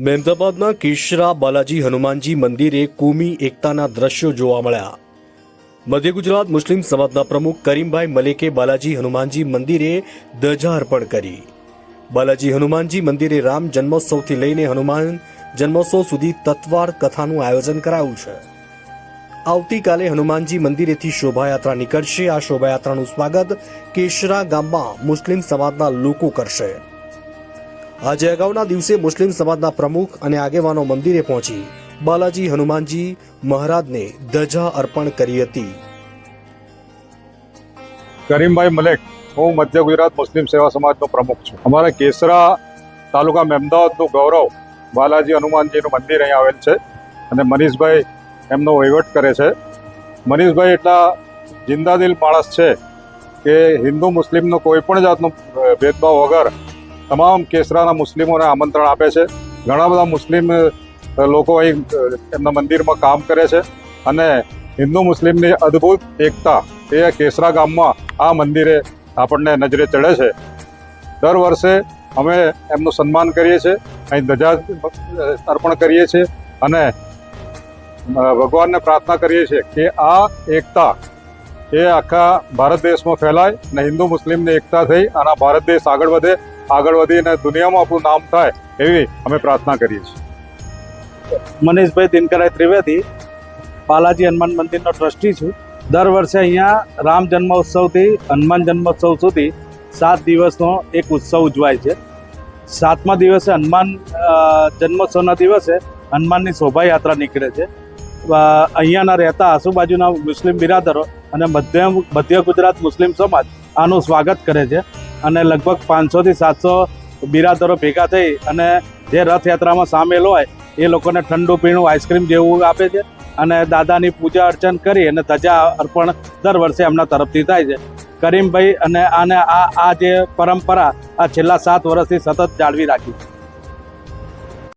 મહેમદાબાદના કેશરા બાલાજી હનુમાનજી મંદિરે કોમી એકતાના દ્રશ્યો જોવા મળ્યા. મધ્ય ગુજરાત મુસ્લિમ સમાજના પ્રમુખ કરીમભાઈ મલેકે બાલાજી હનુમાનજી મંદિરે ધજા અર્પણ કરી. બાલાજી હનુમાનજી મંદિરે રામ જન્મોત્સવથી લઈને હનુમાન જન્મોત્સવ સુધી તત્વાર કથાનું આયોજન કરાયું છે. આવતીકાલે હનુમાનજી મંદિરેથી શોભાયાત્રા નીકળશે. આ શોભાયાત્રાનું સ્વાગત કેશરા ગામમાં મુસ્લિમ સમાજના લોકો કરશે. આજે અગાઉના દિવસે મુસ્લિમ સમાજના પ્રમુખ અને આગેવાનો મંદિરે પહોંચી બાલાજી હનુમાનજી મહારાજને ધજા અર્પણ કરી હતી. કરીમભાઈ મલેક, હું મધ્ય ગુજરાત મુસ્લિમ સેવા સમાજનો પ્રમુખ છું. અમારા કેસરા તાલુકા મહેમદાવાદનું ગૌરવ બાલાજી હનુમાનજીનું મંદિર અહીં આવેલ છે અને મનીષભાઈ એમનો વહીવટ કરે છે. મનીષભાઈ એટલા જિંદાદિલ માણસ છે કે હિન્દુ મુસ્લિમનો કોઈ પણ જાતનો ભેદભાવ વગર તમામ કેસરાના મુસ્લિમોને આમંત્રણ આપે છે. ઘણા બધા મુસ્લિમ લોકો અહીં એમના મંદિરમાં કામ કરે છે અને હિન્દુ મુસ્લિમની અદ્ભુત એકતા એ કેસરા ગામમાં આ મંદિરે આપણને નજરે ચડે છે. દર વર્ષે અમે એમનું સન્માન કરીએ છીએ, અહીં ધજા અર્પણ કરીએ છીએ અને ભગવાનને પ્રાર્થના કરીએ છીએ કે આ એકતા એ આખા ભારત દેશમાં ફેલાય અને હિન્દુ મુસ્લિમની એકતા થઈ અને ભારત દેશ આગળ વધે. આગળ વધીને દુનિયામાં આપણું નામ થાય એવી અમે પ્રાર્થના કરીએ છીએ. મનીષભાઈ દિનકરાય ત્રિવેદી, બાલાજી હનુમાન મંદિરનો ટ્રસ્ટી છું. દર વર્ષે અહીંયા રામ જન્મોત્સવથી, હનુમાન જન્મોત્સવ સુધી સાત દિવસનો એક ઉત્સવ ઉજવાય છે. સાતમા દિવસે હનુમાન જન્મોત્સવના દિવસે હનુમાનની શોભાયાત્રા નીકળે છે. અહીંયાના રહેતા આજુબાજુના મુસ્લિમ બિરાદરો અને મધ્ય મધ્ય ગુજરાત મુસ્લિમ સમાજ આનું સ્વાગત કરે છે. અને લગભગ પાંચસોથી સાતસો બિરાદરો ભેગા થઈ અને જે રથયાત્રામાં સામેલ હોય, એ લોકોને ઠંડુ પીણું, આઈસ્ક્રીમ જેવું આપે છે. અને દાદાની પૂજા અર્ચન કરી અને ધજા અર્પણ દર વર્ષે એમના તરફથી થાય છે. કરીમભાઈ અને આને આ આ જે પરંપરા આ છેલ્લા સાત વર્ષથી સતત જાળવી રાખી છે.